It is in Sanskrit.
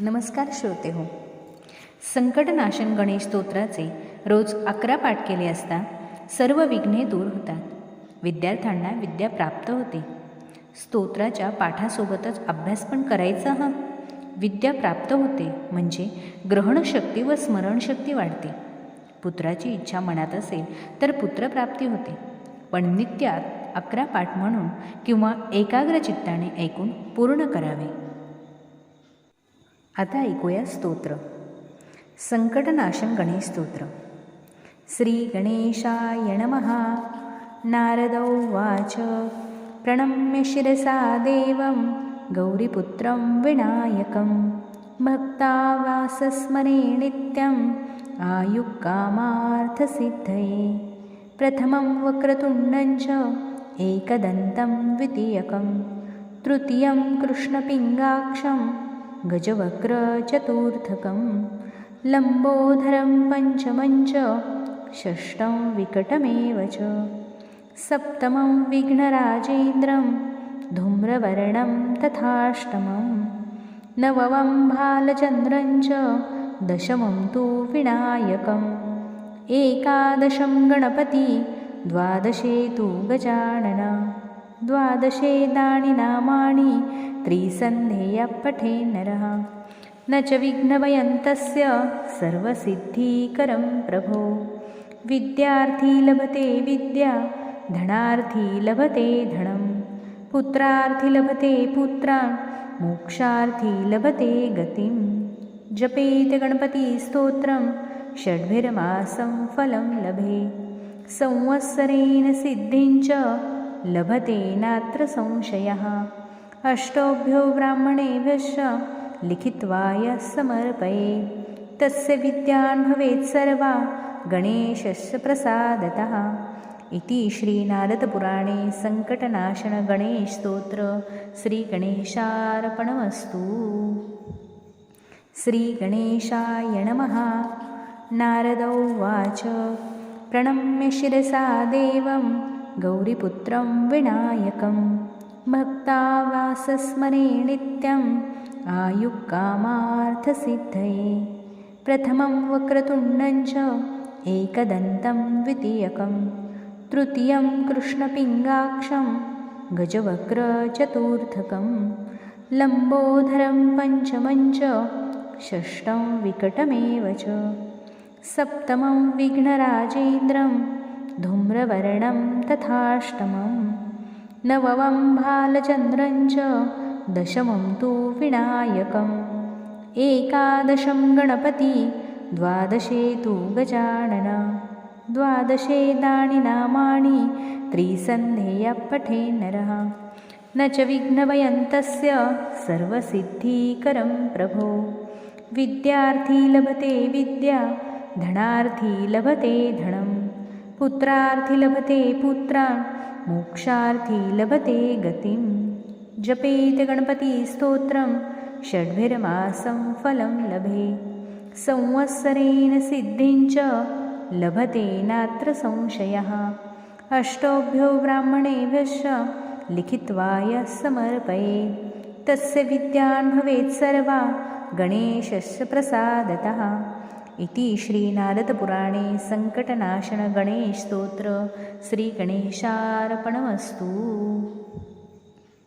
नमस्कार श्रोते हो. संकटनाशन गणेश स्तोत्राचे रोज अकरा पाठ केले असता सर्व विघ्ने दूर होतात. विद्यार्थ्यांना विद्या प्राप्त होते. स्तोत्राच्या पाठासोबतच अभ्यास पण करायचा हा. विद्या प्राप्त होते म्हणजे ग्रहणशक्ती व स्मरणशक्ती वाढते. पुत्राची इच्छा मनात असेल तर पुत्रप्राप्ती होते. पण नित्यात अकरा पाठ म्हणून किंवा एकाग्र चित्ताने ऐकून पूर्ण करावे. आता ऐकूया स्तोत्र. संकटनाशन गणेश स्तोत्र श्री गणेशाय नमः. नारदौ वाच प्रणम्य शिरसा देवं. गौरीपुत्रं विनायकं. भक्तावासस्मरे नित्यम् आयुक्कामार्थसिद्धये. प्रथमं वक्रतुण्डं च एकदन्तं द्वितीयकं. तृतीयं कृष्णपिङ्गाक्षं गजवक्रचतुर्थकं लम्बोधरं पञ्चमं च षष्ठं विकटमेव च सप्तमं विघ्नराजेन्द्रं धूम्रवर्णं तथाष्टमं नवमं भालचन्द्रं च दशमं तु विनायकम् एकादशं गणपति द्वादशे तु गजानन द्वादशे दानि नामानि त्रिसन्धेयपठे नरः न च विघ्नवयन्तस्य सर्वसिद्धिकरं प्रभो। विद्यार्थी लभते विद्या धनार्थी लभते धनं। पुत्रार्थी लभते पुत्रान् मोक्षार्थी लभते गतिं। जपेत गणपतिस्तोत्रं षड्भिर्मासं फलं लभे। संवत्सरेण सिद्धिं च लभते नात्र संशयः अष्टोभ्यो ब्राह्मणेभ्यश्च लिखित्वा यः समर्पये। तस्य विद्यान् भवेत् सर्वा गणेशस्य प्रसादतः। इति श्रीनारदपुराणे सङ्कटनाशनगणेशस्तोत्र श्रीगणेशार्पणमस्तु। श्रीगणेशाय नमः। नारदौ वाच प्रणम्य शिरसा देवं गौरीपुत्रं विनायकं भक्तावासस्मरे नित्यम् आयुक्कामार्थसिद्धये। प्रथमं वक्रतुण्डं च एकदन्तं द्वितीयकं। तृतीयं कृष्णपिङ्गाक्षं गजवक्रचतुर्थकं लम्बोधरं पञ्चमं च षष्ठं विकटमेव च। सप्तमं विघ्नराजेन्द्रं धूम्रवर्णं तथाष्टमं नवमं भालचन्द्रं च दशमं तु विनायकम्। एकादशं गणपति द्वादशे तु गजानन। द्वादशे दानि नामानि त्रिसन्धेयपठे नरः। न च विघ्नवयन्तस्य सर्वसिद्धिकरं प्रभो। विद्यार्थी लभते विद्या धनार्थी लभते धनं पुत्रार्थी लभते पुत्रान् मोक्षार्थी लभते गतिं जपेत गणपतिस्तोत्रं षड्भिर्मासं फलं लभे। संवत्सरेण सिद्धिं च लभते नात्र संशयः। अष्टोभ्यो ब्राह्मणेभ्यश्च लिखित्वा यः समर्पये। तस्य विद्यान् भवेत् सर्वा गणेशस्य प्रसादतः इति श्रीनारदपुराणे सङ्कटनाशनगणेशस्तोत्र श्रीगणेशार्पणमस्तु।